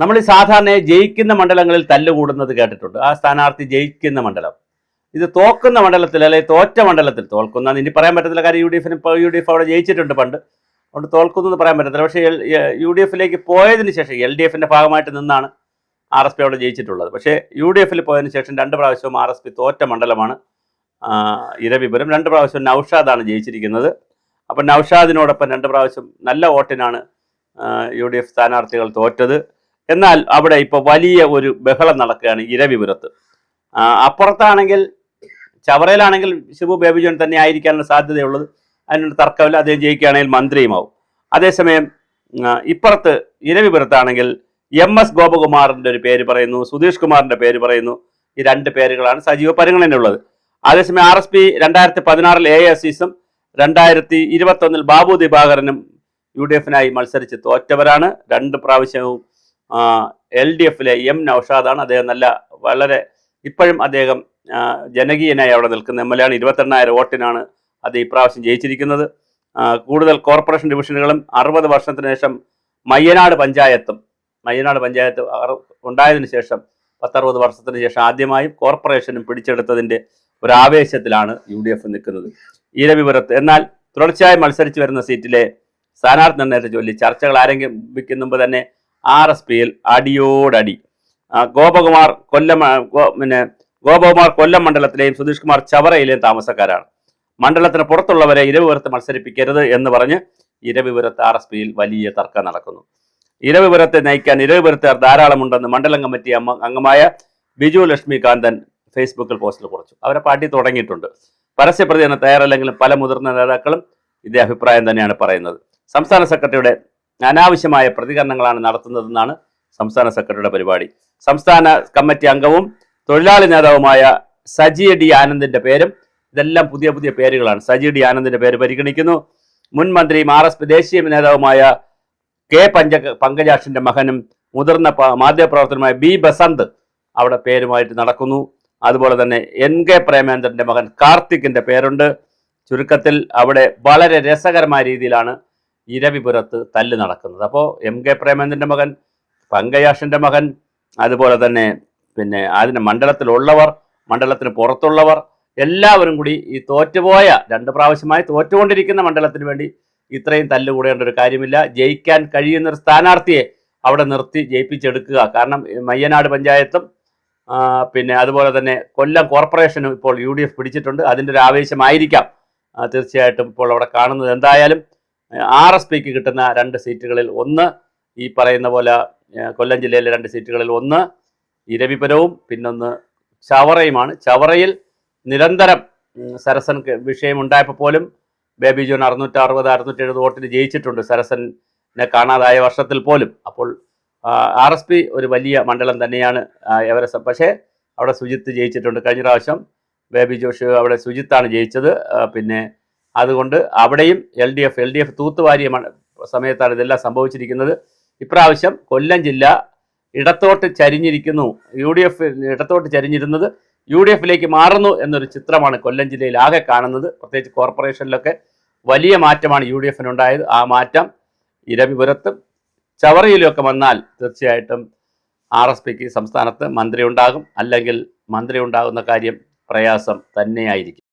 നമ്മൾ സാധാരണ ജയിക്കുന്ന മണ്ഡലങ്ങളിൽ തല്ലുകൂടുന്നത് കേട്ടിട്ടുണ്ട്. ആ സ്ഥാനാർത്ഥി ജയിക്കുന്ന മണ്ഡലം. ഇത് തോക്കുന്ന മണ്ഡലത്തിൽ അല്ലെങ്കിൽ തോറ്റ മണ്ഡലത്തിൽ തോൽക്കുന്ന ഇനി പറയാൻ പറ്റത്തില്ല കാര്യം യു ഡി എഫിന് യു ഡി എഫ് അവിടെ ജയിച്ചിട്ടുണ്ട് പണ്ട്. അതുകൊണ്ട് തോൽക്കുന്നു എന്ന് പറയാൻ പറ്റത്തില്ല. പക്ഷേ യു ഡി എഫിലേക്ക് പോയതിന് ശേഷം എൽ ഡി എഫിന്റെ ഭാഗമായിട്ട് നിന്നാണ് ആർ എസ് പി അവിടെ ജയിച്ചിട്ടുള്ളത്. പക്ഷേ യു ഡി എഫിൽ പോയതിന് ശേഷം രണ്ട് പ്രാവശ്യവും ആർ എസ് പി തോറ്റ മണ്ഡലമാണ്. ഇരവിപുരം രണ്ട് പ്രാവശ്യം നൌഷാദാണ് ജയിച്ചിരിക്കുന്നത്. അപ്പം നൌഷാദിനോടൊപ്പം രണ്ട് പ്രാവശ്യം നല്ല വോട്ടിനാണ് യു ഡി എഫ് സ്ഥാനാർത്ഥികൾ തോറ്റത്. എന്നാൽ അവിടെ ഇപ്പോൾ വലിയ ഒരു ബഹളം നടക്കുകയാണ് ഇരവിപുരത്ത് അപ്പുറത്താണെങ്കിൽ ചവറയിലാണെങ്കിൽ ശിവു ബേബി ജോൺ തന്നെ ആയിരിക്കാനുള്ള സാധ്യതയുള്ളത്. അതിനൊരു തർക്കമില്ല അദ്ദേഹം ജയിക്കുകയാണെങ്കിൽ മന്ത്രിയുമാവും. അതേസമയം ഇപ്പുറത്ത് ഇരവിപുരത്താണെങ്കിൽ എം എസ് ഗോപകുമാറിന്റെ ഒരു പേര് പറയുന്നു സുധീഷ് കുമാറിന്റെ പേര് പറയുന്നു. ഈ രണ്ട് പേരുകളാണ് സജീവ പരിഗണനയുള്ളത് അതേസമയം ആർ എസ് പി രണ്ടായിരത്തി പതിനാറിൽ എ എസ് സിസും രണ്ടായിരത്തി ഇരുപത്തൊന്നിൽ ബാബു ദിവാകരനും യു ഡി എഫിനായി മത്സരിച്ച് തോറ്റവരാണ്. രണ്ട് പ്രാവശ്യവും എൽ ഡി എഫിലെ എം നൌഷാദാണ് അദ്ദേഹം നല്ല വളരെ ഇപ്പോഴും അദ്ദേഹം ജനകീയനായി അവിടെ നിൽക്കുന്ന എം എൽ എ ആണ്. ഇരുപത്തെണ്ണായിരം വോട്ടിനാണ് അത് ഇപ്രാവശ്യം ജയിച്ചിരിക്കുന്നത്. കൂടുതൽ കോർപ്പറേഷൻ ഡിവിഷനുകളും അറുപത് വർഷത്തിന് ശേഷം മയ്യനാട് പഞ്ചായത്തും മയ്യനാട് പഞ്ചായത്ത് ഉണ്ടായതിനു ശേഷം പത്തറുപത് വർഷത്തിന് ശേഷം ആദ്യമായും കോർപ്പറേഷനും പിടിച്ചെടുത്തതിന്റെ ഒരു ആവേശത്തിലാണ് യു ഡി എഫ് നിൽക്കുന്നത് ഈരവിപുരത്ത് എന്നാൽ തുടർച്ചയായി മത്സരിച്ചു വരുന്ന സീറ്റിലെ സ്ഥാനാർത്ഥി നിർണയത്തെ ചൊല്ലി ചർച്ചകൾ ആരംഭിക്കും മുമ്പ് തന്നെ ആർ എസ് പിയിൽ അടിയോടടി. ഗോപകുമാർ കൊല്ലം പിന്നെ ഗോപകുമാർ കൊല്ലം മണ്ഡലത്തിലെയും സുധീഷ് കുമാർ ചവറയിലെയും താമസക്കാരാണ്. മണ്ഡലത്തിന് പുറത്തുള്ളവരെ ഇരവിപുരത്ത് മത്സരിപ്പിക്കരുത് എന്ന് പറഞ്ഞ് ഇരവിപുരത്ത് ആർ എസ് പിയിൽ വലിയ തർക്കം നടക്കുന്നു. ഇരവിപുരത്തെ നയിക്കാൻ ഇരവിപുരത്തുകാർ ധാരാളമുണ്ടെന്ന് മണ്ഡലം കമ്മിറ്റി അമ്മ അംഗമായ ബിജു ലക്ഷ്മികാന്തൻ ഫേസ്ബുക്കിൽ പോസ്റ്റിൽ കുറിച്ചു. അവരെ പാർട്ടി തുടങ്ങിയിട്ടുണ്ട്. പരസ്യ പ്രതികരണം തയ്യാറല്ലെങ്കിലും പല മുതിർന്ന നേതാക്കളും ഇതേ അഭിപ്രായം തന്നെയാണ് പറയുന്നത്. സംസ്ഥാന സെക്രട്ടറിയുടെ അനാവശ്യമായ പ്രതികരണങ്ങളാണ് നടത്തുന്നതെന്നാണ് സംസ്ഥാന സെക്രട്ടറിയുടെ പരിപാടി. സംസ്ഥാന കമ്മിറ്റി അംഗവും തൊഴിലാളി നേതാവുമായ സജി ഡി ആനന്ദിന്റെ പേരും ഇതെല്ലാം പുതിയ പുതിയ പേരുകളാണ്. സജി ഡി ആനന്ദിന്റെ പേര് പരിഗണിക്കുന്നു. മുൻ മന്ത്രിയും ആർ എസ് പി ദേശീയ നേതാവുമായ കെ പഞ്ച പങ്കജാഷിന്റെ മകനും മുതിർന്ന മാധ്യമപ്രവർത്തനമായ ബി ബസന്ത് അവിടെ പേരുമായിട്ട് നടക്കുന്നു. അതുപോലെ തന്നെ എൻ കെ പ്രേമേന്ദ്രന്റെ മകൻ കാർത്തിക്കിന്റെ പേരുണ്ട്. ചുരുക്കത്തിൽ അവിടെ വളരെ രസകരമായ രീതിയിലാണ് ഇരവിപുരത്ത് തല്ല് നടക്കുന്നത്. അപ്പോൾ എം കെ പ്രേമേന്ദ്രന്റെ മകൻ പങ്കയാഷിന്റെ മകൻ അതുപോലെ തന്നെ പിന്നെ അതിന് മണ്ഡലത്തിലുള്ളവർ മണ്ഡലത്തിന് പുറത്തുള്ളവർ എല്ലാവരും കൂടി ഈ തോറ്റുപോയ രണ്ട് പ്രാവശ്യമായി തോറ്റുകൊണ്ടിരിക്കുന്ന മണ്ഡലത്തിന് വേണ്ടി ഇത്രയും തല്ലുകൂടേണ്ട ഒരു കാര്യമില്ല. ജയിക്കാൻ കഴിയുന്ന ഒരു സ്ഥാനാർത്ഥിയെ അവിടെ നിർത്തി ജയിപ്പിച്ചെടുക്കുക. കാരണം മയ്യനാട് പഞ്ചായത്തും പിന്നെ അതുപോലെ തന്നെ കൊല്ലം കോർപ്പറേഷനും ഇപ്പോൾ യു പിടിച്ചിട്ടുണ്ട്. അതിന്റെ ഒരു ആവേശമായിരിക്കാം. തീർച്ചയായിട്ടും ഇപ്പോൾ അവിടെ കാണുന്നത്. എന്തായാലും ആർ എസ് പിക്ക് കിട്ടുന്ന രണ്ട് സീറ്റുകളിൽ ഒന്ന് ഈ പറയുന്ന പോലെ കൊല്ലം ജില്ലയിലെ രണ്ട് സീറ്റുകളിൽ ഒന്ന് ഇരവിപുരവും പിന്നൊന്ന് ചവറയുമാണ്. ചവറയിൽ നിരന്തരം സരസൻ വിഷയമുണ്ടായപ്പോൾ പോലും ബേബി ജോൺ അറുന്നൂറ്റി അറുപത് അറുന്നൂറ്റി എഴുപത് വോട്ടിന് ജയിച്ചിട്ടുണ്ട് സരസനെ കാണാതായ വർഷത്തിൽ പോലും. അപ്പോൾ ആർ എസ് പി ഒരു വലിയ മണ്ഡലം തന്നെയാണ് എവരസം പക്ഷേ അവിടെ സുജിത്ത് ജയിച്ചിട്ടുണ്ട്. കഴിഞ്ഞ പ്രാവശ്യം ബേബി ജോഷ് അവിടെ സുജിത്താണ് ജയിച്ചത്. പിന്നെ അതുകൊണ്ട് അവിടെയും L D F L D F തൂത്തുവാരിയ സമയത്താണ് ഇതെല്ലാം സംഭവിച്ചിരിക്കുന്നത്. ഇപ്രാവശ്യം കൊല്ലം ജില്ല ഇടത്തോട്ട് ചരിഞ്ഞിരിക്കുന്നു. യു ഡി എഫ് ഇടത്തോട്ട് ചരിഞ്ഞിരുന്നത് യു ഡി എഫിലേക്ക് മാറുന്നു എന്നൊരു ചിത്രമാണ് കൊല്ലം ജില്ലയിൽ ആകെ കാണുന്നത്. പ്രത്യേകിച്ച് കോർപ്പറേഷനിലൊക്കെ വലിയ മാറ്റമാണ് യു ഡി എഫിനുണ്ടായത് ആ മാറ്റം ഇരവിപുരത്തും ചവറയിലുമൊക്കെ വന്നാൽ തീർച്ചയായിട്ടും ആർ എസ് പിക്ക് സംസ്ഥാനത്ത് മന്ത്രി ഉണ്ടാകും അല്ലെങ്കിൽ മന്ത്രി ഉണ്ടാകുന്ന കാര്യം പ്രയാസം തന്നെയായിരിക്കും.